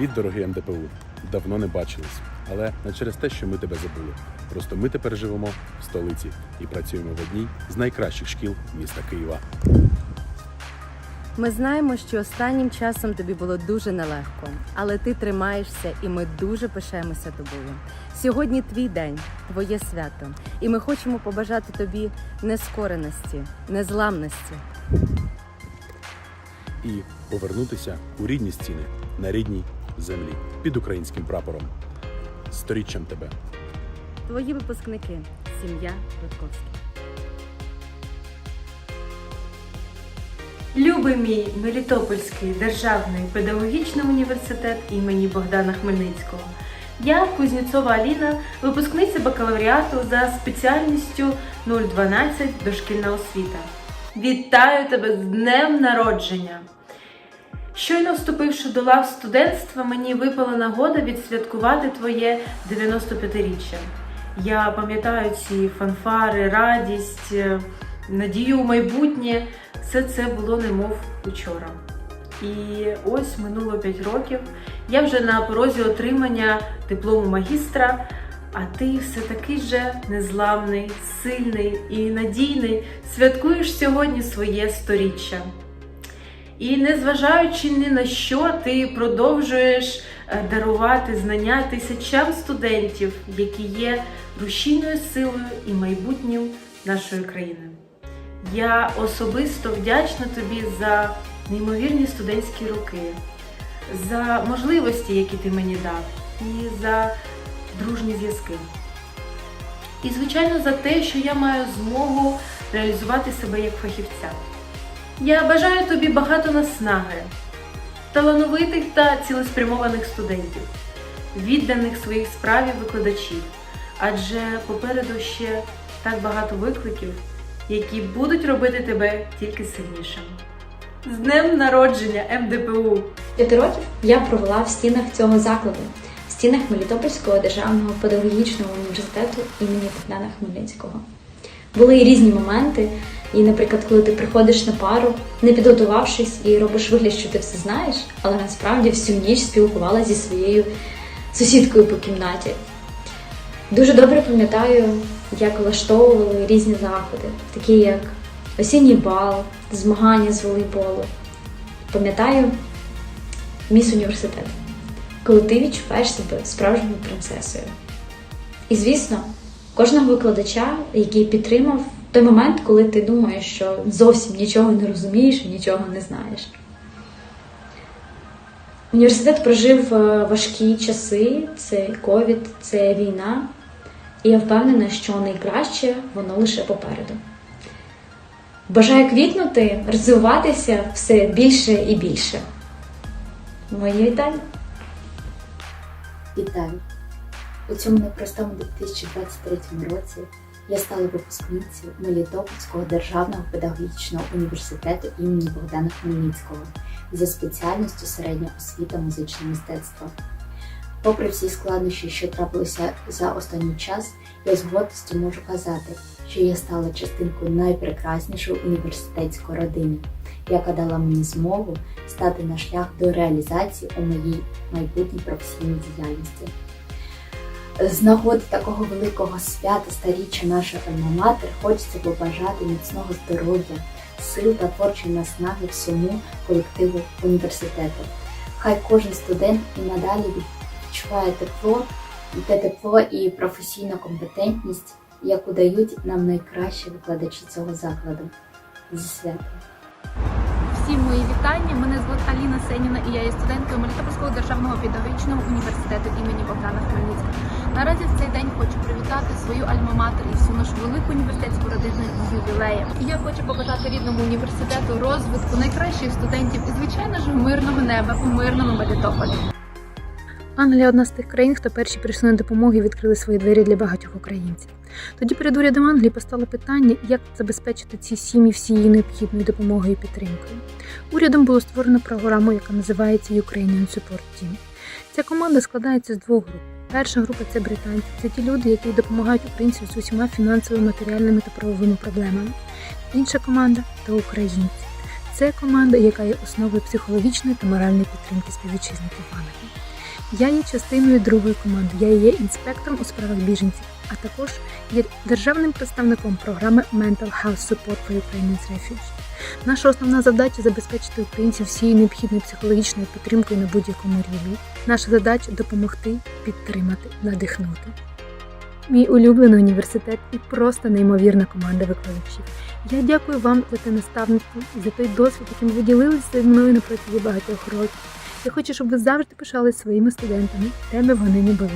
Привіт, дорогий МДПУ. Давно не бачились, але не через те, що ми тебе забули. Просто ми тепер живемо в столиці і працюємо в одній з найкращих шкіл міста Києва. Ми знаємо, що останнім часом тобі було дуже нелегко, але ти тримаєшся, і ми дуже пишаємося тобою. Сьогодні твій день, твоє свято, і ми хочемо побажати тобі нескореності, незламності. І повернутися у рідні стіни на рідній землі під українським прапором. Сторіччям тебе. Твої випускники, сім'я Рудковська. Любий мій Мелітопольський державний педагогічний університет імені Богдана Хмельницького. Я Кузнєцова Аліна, випускниця бакалавріату за спеціальністю 012 дошкільна освіта. Вітаю тебе з днем народження! Щойно вступивши до лав студентства, мені випала нагода відсвяткувати твоє 95-річчя. Я пам'ятаю ці фанфари, радість, е, надію у майбутнє. Все це було немов учора. І ось минуло 5 років. Я вже на порозі отримання диплому магістра, а ти все такий же незламний, сильний і надійний. Святкуєш сьогодні своє сторіччя. І незважаючи ні на що, ти продовжуєш е, дарувати знання тисячам студентів, які є рушійною силою і майбутнім нашої країни. Я особисто вдячна тобі за неймовірні студентські роки, за можливості, які ти мені дав, і за дружні зв'язки. І, звичайно, за те, що я маю змогу реалізувати себе як фахівця. Я бажаю тобі багато наснаги, талановитих та цілеспрямованих студентів, відданих своїй справі викладачів, адже попереду ще так багато викликів, які будуть робити тебе тільки сильнішим. З днем народження МДПУ! П'яти років я провела в стінах цього закладу, в стінах Мелітопольського державного педагогічного університету імені Богдана Хмельницького. Були і різні моменти, і, наприклад, коли ти приходиш на пару, не підготувавшись і робиш вигляд, що ти все знаєш, але насправді всю ніч спілкувалася зі своєю сусідкою по кімнаті. Дуже добре пам'ятаю, як влаштовували різні заходи, такі як осінній бал, змагання з волейболу. Пам'ятаю міс університет, коли ти відчуваєш себе справжньою принцесою. І звісно, кожного викладача, який підтримав той момент, коли ти думаєш, що зовсім нічого не розумієш і нічого не знаєш. Університет прожив е, важкі часи, це ковід, це війна, і я впевнена, що найкраще воно лише попереду. Бажаю квітнути, розвиватися все більше і більше. Мої вітання! Вітаю! У цьому непростому 2023 році я стала випускницею Мелітопольського державного педагогічного університету імені Богдана Хмельницького за спеціальністю середня освіта музичне мистецтво. Попри всі складнощі, що трапилися за останній час, я з гордістю можу казати, що я стала частинкою найпрекраснішої університетської родини, яка дала мені змогу стати на шлях до реалізації у моїй майбутній професійній діяльності. З нагоди такого великого свята старіччя нашої альма-матер хочеться побажати міцного здоров'я, сил та творчої наснаги всьому колективу університету. Хай кожен студент і надалі відчуває тепло, те тепло і професійну компетентність, яку дають нам найкращі викладачі цього закладу. Зі святом! Всім мої вітання. Мене звуть Аліна Сеніна і я є студенткою Мелітопольського державного педагогічного університету імені Богдана Хмельницького. Наразі в цей день хочу привітати свою альма-матер і всю нашу велику університетську родину з ювілеєм. І я хочу побажати рідному університету розвитку найкращих студентів і, звичайно ж, мирного неба у мирному Мелітополі. Англія одна з тих країн, хто перші прийшли на допомогу і відкрили свої двері для багатьох українців. Тоді перед урядом Англії постало питання, як забезпечити ці сім'ї всією необхідною допомогою і підтримкою. Урядом було створено програму, яка називається Ukrainian Support Team. Ця команда складається з двох груп. Перша група це британці, це ті люди, які допомагають українцям з усіма фінансовими, матеріальними та правовими проблемами. Інша команда це українці. Це команда, яка є основою психологічної та моральної підтримки співвітчизників в. Я є частиною другої команди. Я є інспектором у справах біженців, а також є державним представником програми Mental Health Support for Ukrainians Refuge. Наша основна задача забезпечити українців всією необхідною психологічною підтримкою на будь-якому рівні. Наша задача допомогти, підтримати, надихнути. Мій улюблений університет і просто неймовірна команда викладачів. Я дякую вам за те наставництво і за той досвід, яким ви ділилися зі мною на протязі багатьох років. Я хочу, щоб ви завжди пишали своїми студентами, де б вони не були.